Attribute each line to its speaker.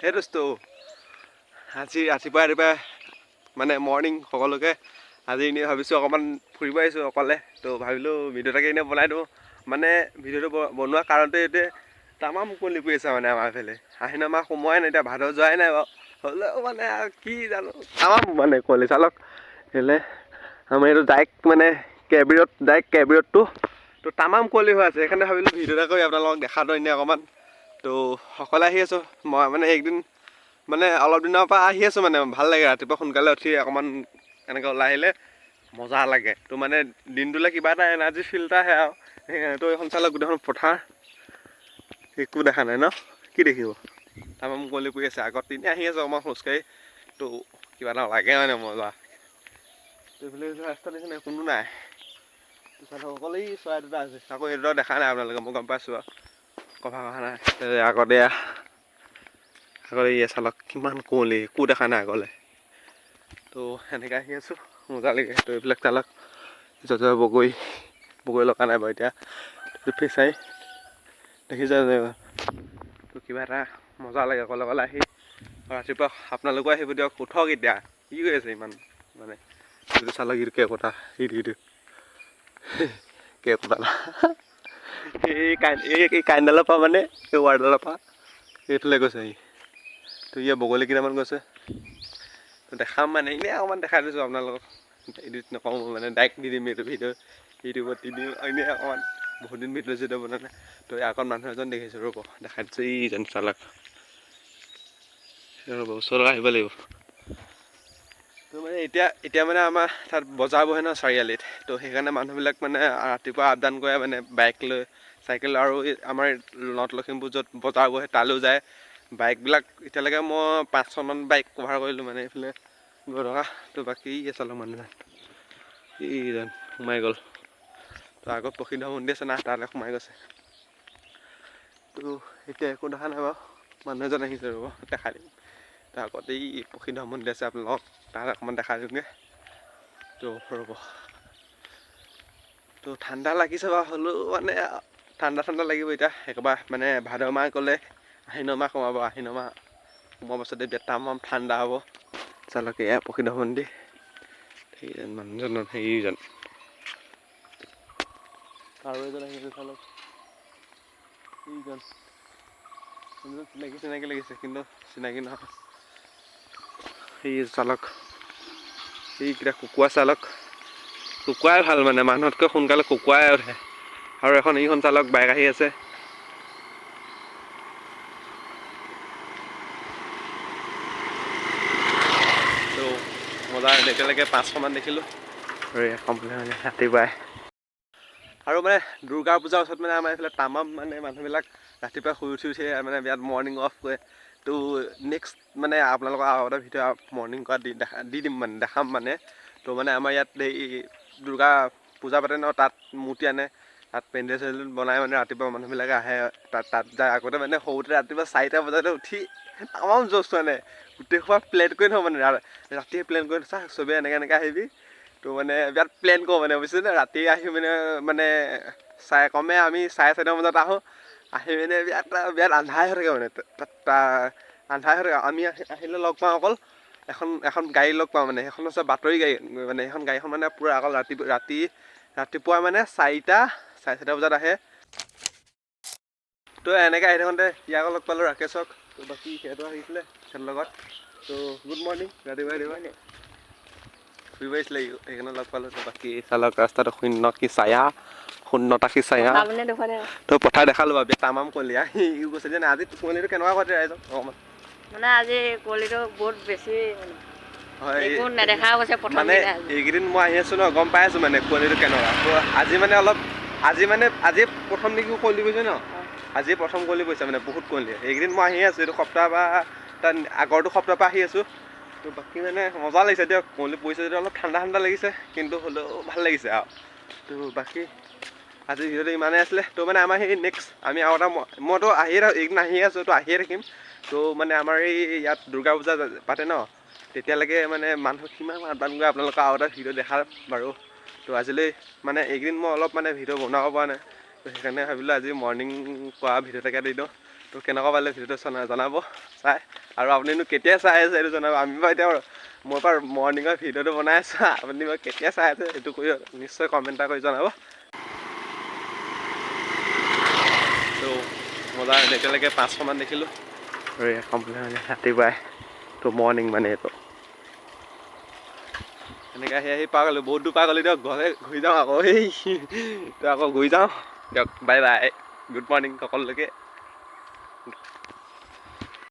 Speaker 1: সেই দোস্তো আজি ৰাতিপুৱা ৰাতিপুৱা মানে মৰ্ণিং সকলোকে আজি এনেই ভাবিছোঁ অকণমান ফুৰিব আহিছোঁ অকলে। তো ভাবিলোঁ ভিডিঅ' এটাকে এনেই বনাই দিওঁ। মানে ভিডিঅ'টো বনোৱা কাৰণটো এইটোৱে তামাম মুকলি পৰি আছে মানে আমাৰ এইফালে আহিন আমাৰ সোমোৱাই নাই এতিয়া ভাদ যোৱাই নাই বাৰু। হ'লেও মানে কি জানো তামাম মানে কুঁৱলী চালক। সেইলে আমাৰ এইটো ডাইৰেক্ট মানে কেবিৰত ডাইৰেক্ট কেবিৰতটো তো তামাম কুঁৱলী হৈ আছে সেইকাৰণে ভাবিলোঁ ভিডিঅ' এটা কৰি আপোনালোকক দেখা দিওঁ এনেই অকণমান। তো সকলোৱে আহি আছোঁ। মই মানে একদিন মানে অলপ দিনৰ পৰা আহি আছোঁ মানে ভালো লাগে ৰাতিপুৱা সোনকালে উঠি অকণমান এনেকৈ ওলাই আহিলে মজা লাগে। তো মানে দিনটোলৈ কিবা এটা এনাৰ্জি ফিল এটা আহে আৰু। তো এইখন চালে গোটেইখন পথাৰ একো দেখা নাই ন? কি দেখিব? তামাম মুকলি পৰি আছে। আগত তিনি আহি আছোঁ অকণমান খোজকাঢ়ি। তো কিবা এটা লাগে মানে মজা। এইফালে ৰাস্তা দেখিছে কোনো নাই। চালে অকলেই চৰাই দুটা আছে। আকৌ এই দুটা দেখা নাই আপোনালোকে, মই গম পাইছোঁ আৰু। কভা কথা নাই। আগতে আগতে ইয়ে চালক কিমান কুঁৱলী একো দেখা নাই আগলৈ। তো সেনেকৈ আহি আছোঁ মজা লাগে তো এইবিলাক চালক য'ত বগৰী বগৰী লগা নাই বাৰু এতিয়া। ফিচাৰী দেখিছে তো কিবা এটা মজা লাগে অকলে অকলে আহি। ৰাতিপুৱা আপোনালোকো আহিব দিয়ক উঠক এতিয়া। কি কৰি আছে ইমান মানে চালক ইটো কেকোটা ইটো ইটো কেকোটা এই কাইনডালৰ পৰা মানে এই ৱাৰডালৰ পৰা এইফালে গৈছে সি তো ইয়ে বগলী কেইটামান গৈছে। দেখাম মানে এনেই অকণমান দেখাই দিছোঁ আপোনালোকক। এডিট নকওঁ মানে ডাইৰেক্ট দি দিম এইটো ভিডিঅ' ইউটিউবত দি দিম এনেই অকণমান বহুত দিন ভিডিঅ' চিডিঅ' বনোৱা নাই। তো আগত মানুহ এজন দেখিছোঁ, ৰ'ব, দেখাই দিছোঁ ইজন চালক। ৰ'ব, ওচৰলৈ আহিব লাগিব। তো মানে এতিয়া এতিয়া মানে আমাৰ তাত বজাৰ বহে ন চাৰিআলিত তো সেইকাৰণে মানুহবিলাক মানে ৰাতিপুৱা আপ ডাউন কৰে মানে বাইক লৈ চাইকেল আৰু আমাৰ নৰ্থ লখিমপুৰ য'ত বজাৰ বহে তালৈও যায়। বাইকবিলাক এতিয়ালৈকে মই পাঁচখনমান বাইক কভাৰ কৰিলোঁ মানে এইফালে। থকা তো বাকী চালোঁ মানুহজন ইজন সোমাই গ'ল। তো আগত প্ৰসিদ্ধ মন্দিৰ আছে না তালৈ সোমাই গৈছে। তো এতিয়া একো দেখা নাই বাৰু মানুহ এজন আহিছে ৰ'ব দেখাই দিম। তো আগত এই প্ৰসিদ্ধ মন্দিৰ আছে আপোনালোকক তাত অকণমান দেখাই দিওঁগৈ। তো ৰ'ব। তো ঠাণ্ডা লাগিছে বাৰু হ'লেও মানে ঠাণ্ডা ঠাণ্ডা লাগিব এতিয়া। একেবাৰে মানে ভাদ মাহ গ'লে আহিন মাহ সোমাব আহিন মাহ সোমোৱাৰ পাছতে এতিয়া তামাম ঠাণ্ডা হ'ব। চালকে এয়া প্ৰসিদ্ধ মন্দিৰ। সেইজন মানুহজন, সেইজন। আৰু এজন আহিছে চালক। সেইজন চিনাকি চিনাকি লাগিছে, কিন্তু চিনাকি নহয়। সেই চালক। সেইকেইটা কুকুৰা চালক। কুকুৰাই ভাল মানে মানুহতকৈ সোনকালে কুকুৰাই উঠে। আৰু এখন এইখন চালক বাইক আহি আছে। মজা এতিয়ালৈকে পাঁচশমান দেখিলোঁ। আৰু মানে ৰাতিপুৱাই আৰু মানে দুৰ্গা পূজাৰ ওচৰত মানে আমাৰ এইফালে তামাম মানে মানুহবিলাক ৰাতিপুৱা শুই উঠি উঠি মানে বিৰাট মৰ্ণিং ৱাক কৰে। তো নেক্সট মানে আপোনালোকৰ আগতে ভিডিঅ' মৰ্ণিং কৰা দি দেখা দি দিম মানে দেখাম মানে। তো মানে আমাৰ ইয়াত এই দুৰ্গা পূজা পাতে ন তাত মূৰ্তি আনে তাত পেণ্ডেল চেণ্ডেল বনাই মানে ৰাতিপুৱা মানুহবিলাকে আহে তাত তাত যায়। আগতে মানে সৰুতে ৰাতিপুৱা চাৰিটা বজাতে উঠি তামাম জ'চ মানে গোটেই সোপা প্লেন কৰি থওঁ মানে ৰা- ৰাতিয়ে প্লেন কৰি চা চবেই এনেকৈ এনেকৈ আহিবি। তো মানে বিৰাট প্লেন কৰোঁ মানে বুজিছেনে ৰাতি আহি মানে মানে চাই কমে আমি চাৰে চাৰিটামান বজাত আহোঁ। আহি মানে বিৰাট বিৰাট আন্ধাৰ হৈ থাকে মানে আন্ধাৰ হৈ থাকে। আমি আহি- আহিলে লগ পাওঁ অকল। এখন এখন গাড়ী লগ পাওঁ মানে সেইখন হৈছে বাতৰি গাড়ী মানে সেইখন গাড়ীখন মানে পূৰা অকল ৰাতি ৰাতি ৰাতিপুৱা মানে চাৰিটা চাৰে চাৰিটা বজাত আহে। তো এনেকৈ আহি থাকোঁতে ইয়াক লগ পালোঁ ৰাকেশক। তো বাকী সিহঁতো আহিছিলে সিহঁতৰ লগত। তো গুড মৰ্ণিং ৰাতিপুৱা ৰাতিপুৱা ফুৰিব আহিছিলে সেইকাৰণে লগ পালোঁ। তো বাকী চালক ৰাস্তাটো শূন্য কি ছায়া শূন্যতা কি ছায়া। তো পথাৰ দেখালোঁ বিৰাট তামাম কলিয়া। সি কৈছে যে আজি কুঁৱলীটো কেনেকুৱা কৰিছে ৰাইজক? অকণমান।
Speaker 2: মানে আজি কুঁৱলীটো বহুত বেছি মানে।
Speaker 1: হয়
Speaker 2: গৈছে
Speaker 1: মানে এইকেইদিন মই আহি আছোঁ ন গম পাই আছোঁ মানে কুঁৱলীটো কেনেকুৱা। আজি মানে অলপ আজি মানে আজি প্ৰথম নেকি কুঁৱলী পৰিছে ন? আজি প্ৰথম কুঁৱলী পৰিছে মানে বহুত কুঁৱলী। এইকেইদিন মই আহি আছোঁ এইটো সপ্তাহ বা তাৰ আগৰটো সপ্তাহৰ পৰা আহি আছোঁ। তো বাকী মানে মজা লাগিছে দিয়ক কুঁৱলী পৰিছে যদি অলপ ঠাণ্ডা ঠাণ্ডা লাগিছে কিন্তু হ'লেও ভালো লাগিছে আৰু। তো বাকী আজি ভিডিঅ'টো ইমানেই আছিলে। তো মানে আমাৰ সেই নেক্সট আমি আৰু এটা মইতো আহিয়ে এইকেইদিন আহিয়ে আছোঁ তো আহিয়ে থাকিম। তো মানে আমাৰ এই ইয়াত দুৰ্গা পূজা পাতে ন তেতিয়ালৈকে মানে মানুহ কিমান কৰে আপোনালোকৰ আৰু এটা ভিডিঅ' দেখা বাৰু। তো আজিলৈ মানে এইকেইদিন মই অলপ মানে ভিডিঅ' বনাব পৰা নাই তো সেইকাৰণে ভাবিলোঁ আজি মৰ্ণিং কৰা ভিডিঅ' এটাকে দি দিওঁ। তো কেনেকুৱা পালে ভিডিঅ'টো জনা জনাব চাই। আৰু আপুনিনো কেতিয়া চাই আছে সেইটো জনাব আমি বাৰু এতিয়া মই বাৰু মৰ্ণিঙৰ ভিডিঅ'টো বনাই আছোঁ আপুনি বাৰু কেতিয়া চাই আছে সেইটো কৰি নিশ্চয় কমেণ্ট এটা কৰি জনাব। তো মজা এতিয়ালৈকে পাঁচশমান দেখিলোঁ। আৰু এয়া কমপ্লিট মানে ৰাতিপুৱাই তো মৰ্ণিং মানে এইটো এনেকৈ আহি আহি পাৰ গ'লোঁ বহুত দূৰ পাৰ গ'লোঁ দিয়ক ঘৰলৈ ঘূৰি যাওঁ আকৌ সেই তো আকৌ ঘূৰি যাওঁ দিয়ক বাই বাই গুড মৰ্ণিং সকলোকে